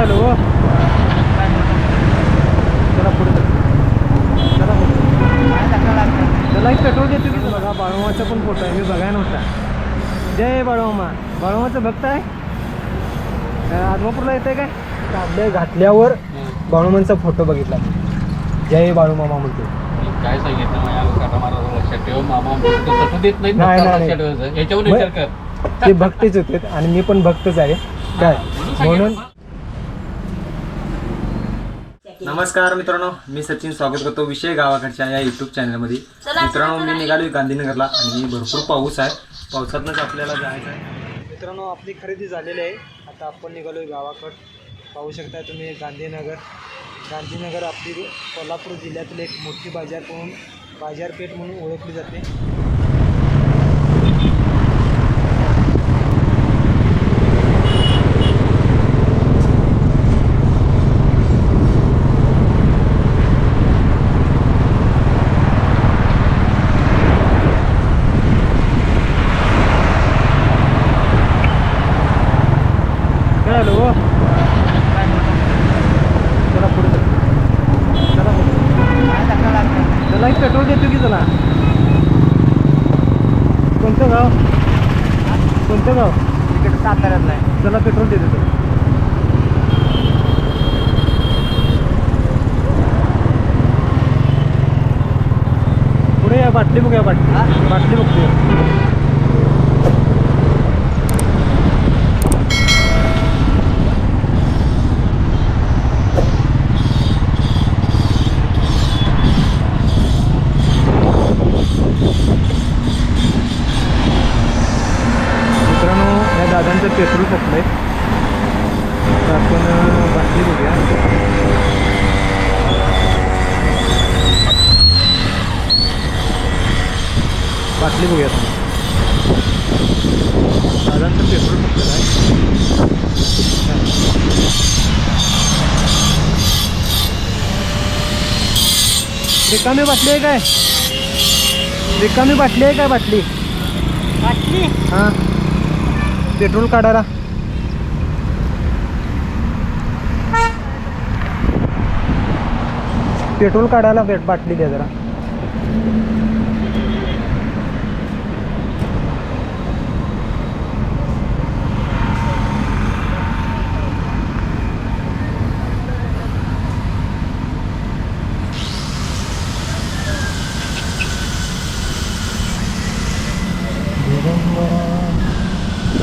आलो. हो चला पुढे चला. त्याला एक पेट्रोल देतो की बघा बाळूमाचा पण फोटो आहे. मी बघाय नव्हता. जय बाळूमा बाळूमाचं भक्त आहे? आदमापूरला येते काय? कांदे घातल्यावर बाळूमांचा फोटो बघितला. जय बाळूमामा म्हणतो काय सांगितलं लक्षात ठेव मामा देत नाही. याच्यावर विचार कर. ते भक्तच होते आणि मी पण भक्तच आहे. काय? म्हणून. नमस्कार मित्रांनो मी सचिन स्वागत करतो विषय गावाकडच्या या युट्यूब चॅनलमध्ये मित्रांनो मी निघालो गांधीनगरला आणि भरपूर पाऊस आहे. पावसातनंच आपल्याला जायचं आहे मित्रांनो आपली खरेदी झालेली आहे. आता आपण निघालो गावाकड. पाहू शकता तुम्ही गांधीनगर. गांधीनगर आपली कोल्हापूर जिल्ह्यातील एक मोठी बाजार म्हणून बाजारपेठ म्हणून ओळखली जाते काय आलो हो चला पुढे चला पुढे त्याला एक पेट्रोल देतो की चला कोणतं गाव कोणतं गाव तिकडे साताऱ्यात नाही चला पेट्रोल देतो तो पुढे या बाटली बघूया बाटली बाटली बघतोय दादांचं पेट्रोल तर आपण अं, बाटली बघूया. बाटली बघूया दादांचं पेट्रोल संपलेलं आहे रिकामी बाटली आहे काय? रिकामी बाटली आहे काय बाटली? बाटली? हाँ. पेट्रोल काढायला. पेट्रोल काढायला भेट बाटली द्या जरा.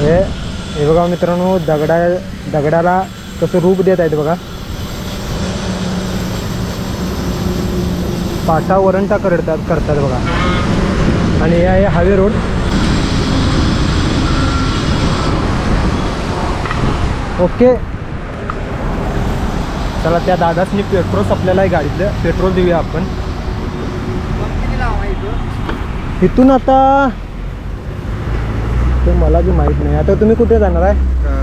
हे हे बघा मित्रांनो दगडा दगडाला कसं रूप देत आहेत बघा. पाटा वरंटा करतात करतात बघा. आणि हे आहे हायवे रोड. ओके. चला त्या दादासनी पेट्रोल आहे गाडीतलं. पेट्रोल देऊया आपण. इथून आता ते मला बी माहीत नाही. आता तुम्ही कुठे जाणार आहे?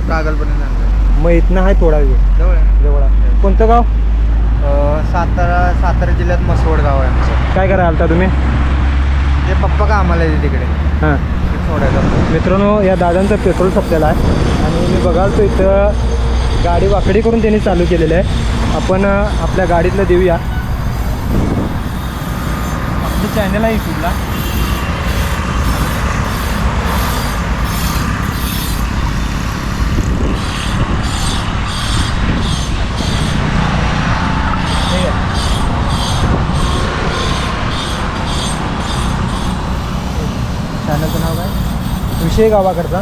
जाणार मग इथनं आहे थोडा वेळ जवळ आहे. जवळ. आहे. कोणतं गाव? अं, सातारा सातारा जिल्ह्यात मसवड गाव आहे आमचं. काय करायला आलता तुम्ही? ते पप्पा का आम्हाला येते तिकडे. हां. ते मित्रांनो या दादांचं पेट्रोल संपलेलं आहे. आणि मी बघाल तो इथं गाडी वाकडी करून त्यांनी चालू केलेलं आहे. आपण अं, आपल्या गाडीतलं देऊया. आपलं चॅनल आहे यूट्यूबला ठीक आहे. चॅनलचं नाव काय? विषय गावाकडचा.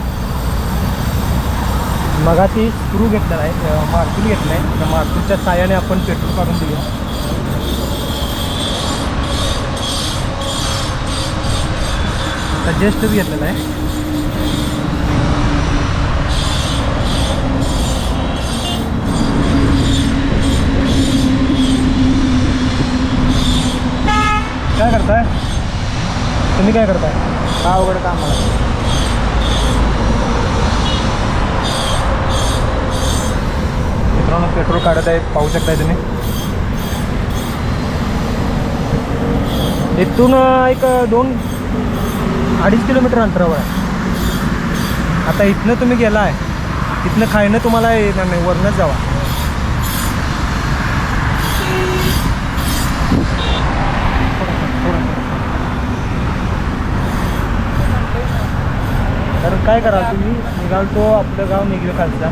मगाशी स्क्रू घेतला आहे अं, मार्तूल घेतला आहे त्या मार्तूलच्या साह्याने आपण पेट्रोल काढून देऊया. आता जस्टच घेतलेला आहे. काय करताय? तुम्ही काय करताय? का अवघड काम मला मित्रांनो पेट्रोल काढत आहे पाहू शकताय तुम्ही. इथून एक दोन अडीच किलोमीटर अंतरावर आहे. आता इथनं तुम्ही गेला आहे इथनं खायनं तुम्हाला येणार नाही वरनंच जावा. तर काय कराल तुम्ही? निघाल तो आपलं गाव निघलं खालचा.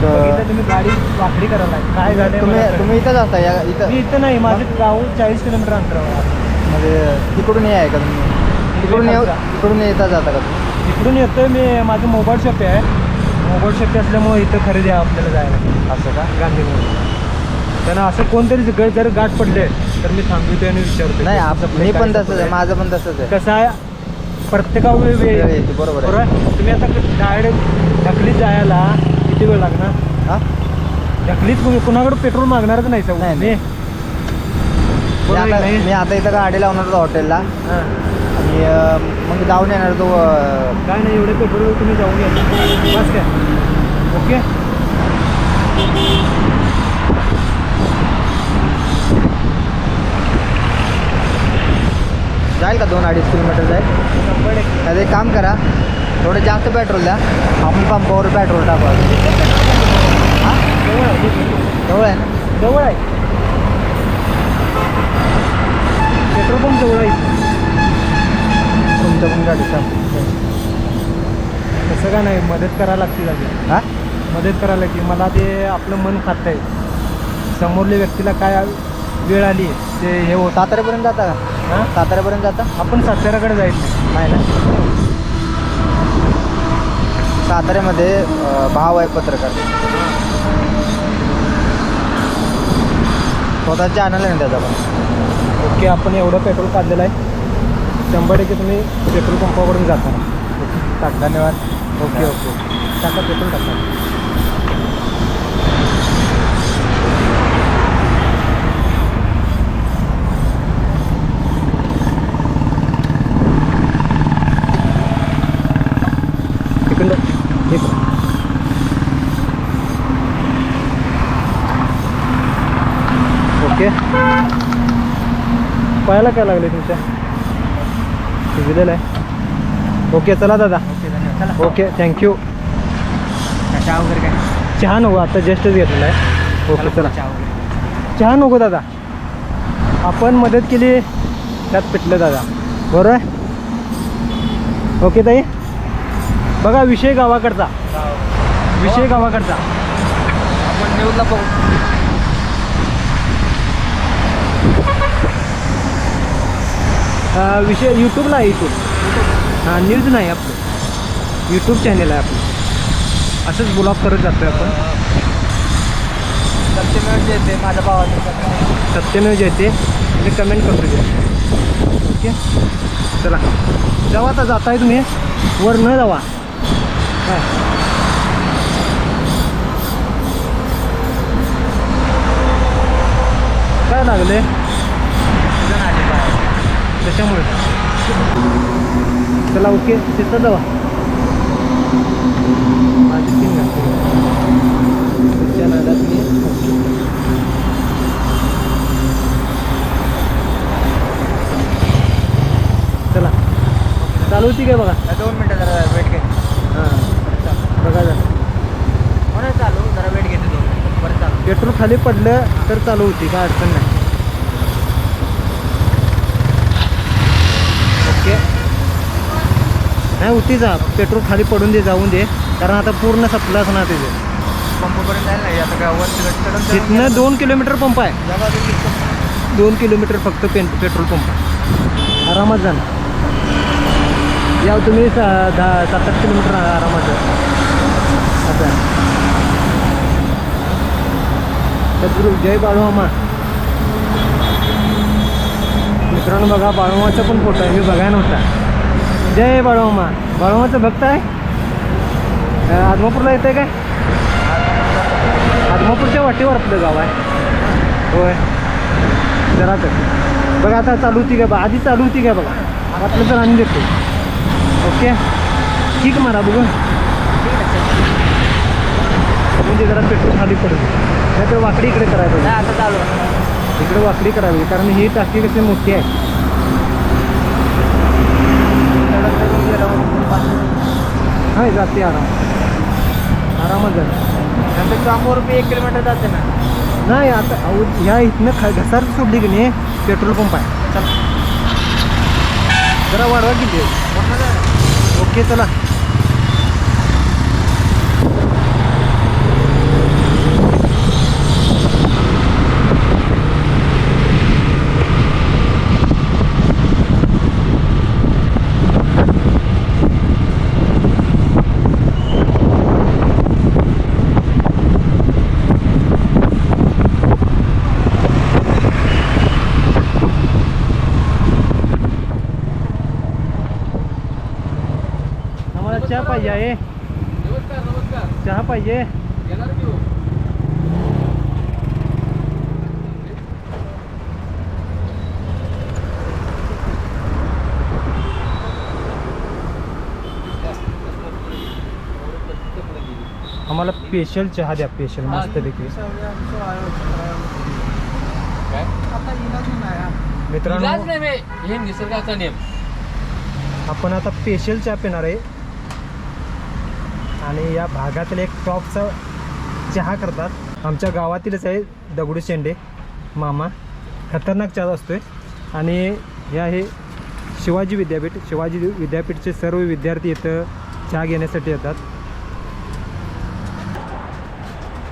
बघितलं तुम्ही गाडी वाकडी करायला. काय झालं तुम्ही तुम्ही इथंच असता या मी इथं इथं नाही माझं गाव चाळीस किलोमीटर अंतरावर. म्हणजे तिकडून आहे का तुम्ही? तिकडून येऊ तिकडून येता जाता का तुम्ही? इकडून येतोय मी माझं मोबाईल शॉप आहे. मोबाईल शॉप असल्यामुळे इथं खरेदी आहे आपल्याला जायला. असं का? गांधीमध्ये त्यांना असं कोणतरी जर गाठ पडले तर मी थांबवतोय आणि विचारतोय. नाही तुमचं आप- play मी पण तसंच आहे? माझं पण तसंच आहे. कसं आहे? प्रत्येका वेळ येते, बरोबर आहे. बरोबर तुम्ही आता डायरेक्ट ढकलीत जायला किती वेळ लागणार? हा? ढकलीत कुणी- कुणाकडे पेट्रोल मागणारच नाही सर नाही, मी मी बरोबर आता नाही? मी आता इथं गाडी लावणार होतो हॉटेलला. हां. आणि अं, मग जाऊन येणार तो अं, काय नाही एवढे पेट्रोल तुम्ही जाऊन या. बस काय? ओके? जाईल का दोन अडीच किलोमीटर जाईल. नाही एक काम करा. थोडं जास्त पेट्रोल द्या. आपण पंपावर पेट्रोल टाकू हा? जवळ आहे ना? जवळ आहे. पेट्रोल पंप जवळ आहे. तुमच्या पण गाडी तसं का नाही मदत करायला लागते लागेल हा? मदत करायला लागते मला ते आपलं मन खात आहे समोरल्या व्यक्तीला काय वेळ आली ते हे होत साताऱ्यापर्यंत जाता का? हां? साताऱ्यापर्यंत जाता? आपण साताऱ्याकडे जायचं. नाही ना? साताऱ्यामध्ये अं, भाव आहे पत्रकार. स्वतः चॅनल आहे ना त्याचा पण. ओके आपण एवढं पेट्रोल काढलेलं आहे. शंभर टक्के तुम्ही पेट्रोल पंपावरून जाता. धन्यवाद. Okay okay. टाका पेट्रोल टाका तिकडं हे करा. ओके. पाहायला काय लागले तुमच्या? दिलेलं आहे. ओके चला दादा. ओके धन्यवाद. चला. ओके थँक्यू चहा वगैरे काय? चहा नको आता जस्टच घेतलेला आहे. ओके चला चहा नको दादा. आपण मदत केली त्यात पिटलं दादा. बरोबर आहे? ओके ताई. बघा विषय गावाकडचा. विषय गावाकडचा. आपण न्यूजला बघू विषय यूट्यूबला आहे यूट्यूब हां न्यूज नाही आपलं. यूट्यूब चॅनल आहे आपलं. असंच ब्लॉग करत जातोय आपण. सत्यमेव जयते माझ्या भावाचं सत्यमेव जयते. मी कमेंट करतो ते ओके? चला. जावा आता जाताय तुम्ही. वर न जावा. काय काय लागले त्याच्यामुळे. चला ओके. तिथं जावा माझी तीन तुमच्या नादात मी. चला. चालू होती काय बघा? दोन मिनटं जरा वेट घे. हां. बघा जरा. म्हणून चालू. जरा वेट घेते दोन मिनिटं. परत चालू. पेट्रोल खाली पडलं तर चालू होती. काय अडचण नाही ओके नाही होती जा. पेट्रोल खाली पडून दे जाऊन दे. कारण आता पूर्ण सपलं असणार त्याचे पंपपर्यंत नाही आता तिथनं दोन किलोमीटर पंप आहे. दोन किलोमीटर फक्त पेन पेट्रोल पंप आहे. आरामात जाणार या तुम्ही सा दहा सात आठ किलोमीटर आरामात जा. असं आहे सद्गुरू जय बाळूमामा. मित्रांनो बघा बाळूमाचा पण फोटो आहे. मी बघाय नव्हता. जय बाळूमामा बाळूमाचं भक्त आहे? आदमापूरला येतं काय? आदमापूरच्या वाटेवर आपलं गाव आहे. होय. जरा तर. बघा आता चालू होती का बा? आधी चालू होती का बघा? आपलं तर आणि देतो ओके? ठीक मारा बघून म्हणजे जरा पेट्रोल खाली पडू. नाही तर वाकडी इकडे पाहिजे. आता चालू. इकडे वाकडी करावी कारण ही टाकी कशी मोठी आहे. हाय जाते आराम. आरामात जाते. नंतर कामावर बी एक किलोमीटर जाते ना? नाही आता अहो, ह्या इथनं ख घसार सोडली की नाही पेट्रोल पंप आहे. चला. जरा वाढवा किती. ओके चला. चहा पाहिजे. हो? आम्हाला स्पेशल चहा द्या स्पेशल मस्तपैकी काय? मित्रांनो. हे आपण आता स्पेशल चहा पिणार आहे. आणि या भागातील एक टॉपचा चहा करतात. आमच्या गावातीलच आहे दगडू शेंडे मामा. खतरनाक चहा असतो आहे आणि हे आहे शिवाजी विद्यापीठ शिवाजी विद्यापीठचे सर्व विद्यार्थी इथं चहा घेण्यासाठी येतात.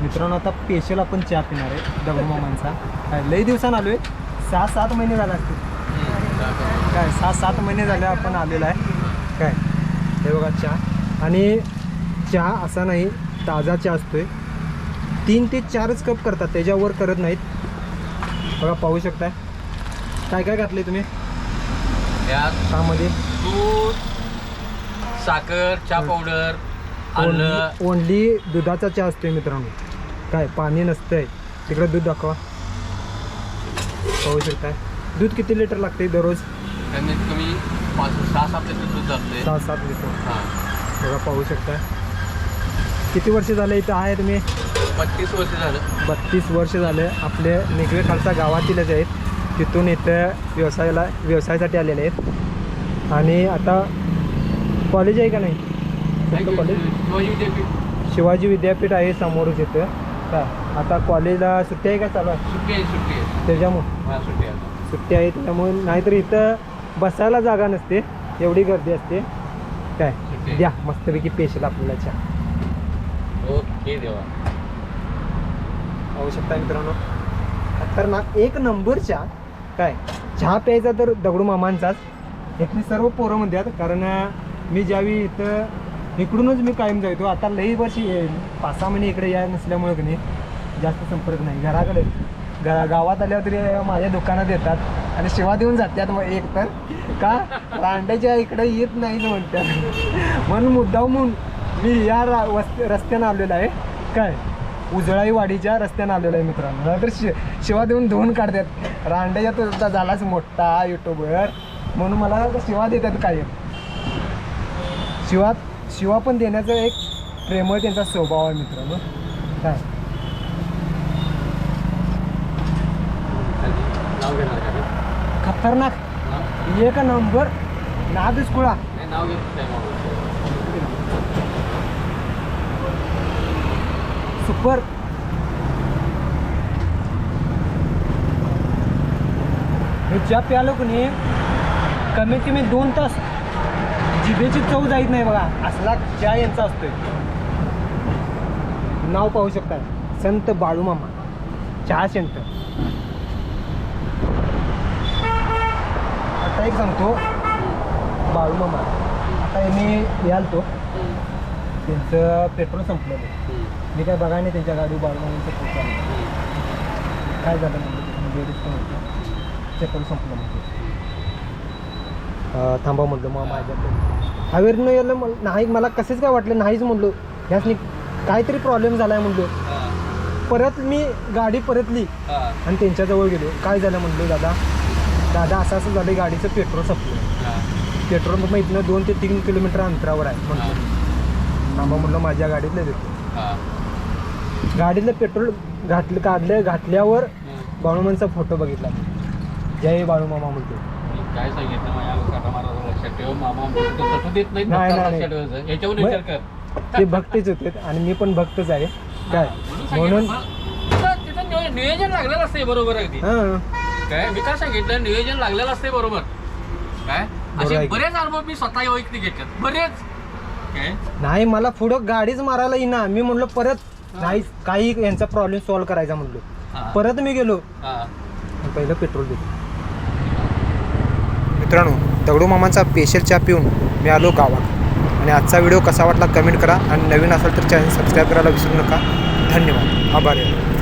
मित्रांनो आता स्पेशल आपण चहा पिणार आहे दगडू मामांचा. काय लई दिवसानं आलो आहे सहा सात महिने झाले असतील. काय सहा सात महिने झाले आपण आलेलो आहे. काय हे बघा चहा. आणि चहा असा नाही ताजा चहा असतोय. तीन ते चारच कप करतात त्याच्यावर करत नाहीत. बघा पाहू शकताय. काय काय घातले तुम्ही? दूध साखर चहा पावडर आलं. ओनली दुधाचा चहा असतोय मित्रांनो. काय पाणी नसतंय. तिकडं दूध दाखवा. पाहू शकताय. दूध किती लिटर लागते दररोज? कमीत कमी पाच सहा सात लिटर दूध जातंय सहा सात लिटर. हा. बघा पाहू शकताय. किती वर्ष झाले इथं आहे तुम्ही? बत्तीस वर्ष झालं. बत्तीस वर्ष झाले. आपले निगवे खालसा गावातीलच आहेत. तिथून इथं व्यवसायाला व्यवसायासाठी आलेले आहेत. आणि आता कॉलेज आहे का नाही? कॉलेज शिवाजी विद्यापीठ. आहे समोरच इथं. का आता कॉलेजला सुट्टी आहे का चालू? सुट्टी आहे सुट्टी आहे. त्याच्यामुळे. सुट्टी आहे. सुट्टी आहे त्याच्यामुळे नाहीतर इथं बसायला जागा नसते. एवढी गर्दी असते. काय. द्या. मस्तपैकी पेशल आपल्याला चहा. ओके देवा. पाहू शकता मित्रांनो. खतरनाक एक नंबर चहा काय? चहा प्यायचा तर दगडू मामांचाच. इथली सर्व पोरं म्हणतात कारण मी ज्यावेळी इथं इकडूनच मी कायम जायचो. आता लई वर्षी पाच सहा महिने इकडे या नसल्यामुळे की नाही जास्त संपर्क नाही. घराकडे गा गावात आल्यावर तरी माझ्या दुकानात येतात आणि सेवा देऊन जातात मग एक तर. का? रांड्याच्या इकडे येत नाही म्हणतात. म्हणून मुद्दाम म्हणून मी या रस्त्यानं आलेलो आहे. काय? उजळाई वाडीच्या रस्त्यानं आलेलो आहे मित्रांनो. नाहीतर शि शिवा देऊन धुवून काढतात. रांड्याच्या तो आता झालाच मोठा युट्यूबर म्हणून मला शिवा देतात कायम. शिवा शिवा पण देण्याचा एक प्रेमळ त्यांचा स्वभाव आहे मित्रांनो. काय? नाव घेणार का मी? खतरनाक? एक नंबर नादच कुळा नाव. सुपर. हे चहा प्यालो कोणी कमीत कमी दोन तास जिभेची चव जाईत नाही बघा. असला चहा यांचा असतोय. नाव पाहू शकता. संत बाळूमामा. चहा सेंटर आता एक सांगतो. बाळूमामा. आता मी याल तो त्यांचं पेट्रोल संपलं हम्म. मी काय बघा नाही त्यांच्या गाडी आला काय झालं म्हणजे लेडीज पण होतं पेट्रोल संपलं म्हणजे. अं, थांबा म्हटलं मग माझ्याकडे हवेरनं यायला मला नाही मला कसंच काय वाटलं नाहीच म्हणलो. ह्यासनी काहीतरी प्रॉब्लेम झाला आहे म्हणलो परत मी गाडी परतली हा, आणि त्यांच्याजवळ गेलो. काय झालं म्हणलो दादा? दादा असं असं झालं गाडीचं पेट्रोल संपलं. पेट्रोल मग इथनं दोन ते तीन किलोमीटर अंतरावर आहे म्हणलं थांबा म्हटलं माझ्या गाडीतलं देतो. हा. गाडीतलं पेट्रोल घातलं काढलं घातल्यावर. बाळूमांचा फोटो बघितला जय बाळूमामा म्हणतो. मी काय सांगितलं माझ्या काका महाराज लक्षात ठेव. मामा आमचं कुठं तटू देत नाहीत नाही, भक्ताला नाही, लक्षात ठेवायचं. याच्यावर मग- विचार कर. ते भक्तच होते आणि मी पण भक्तच आहे. काय? म्हणून म्हणून सांगितलं, तिथं- तिथं नियो- नियोजन लागलेलं असते बरोबर अगदी हां. काय? मी काय सांगितलं? नियोजन लागलेलं असते बरोबर. काय? बरोबर असे आहे. बरेच अनुभव मी स्वतः वैयक्तिक घेतल्यात बरेच. नाही मला पुढं गाडीच मारायला येईना. मी म्हणलो परत नाही काही यांचा प्रॉब्लेम सॉल्व्ह करायचा म्हणलो. परत मी गेलो. हा. पहिलं पेट्रोल देतो मित्रांनो दगडू मामांचा स्पेशल चहा पिऊन मी आलो गावात. आणि आजचा व्हिडिओ कसा वाटला कमेंट करा. आणि नवीन असेल तर चॅनल सबस्क्राईब करायला विसरू नका. धन्यवाद. आभारी आहे.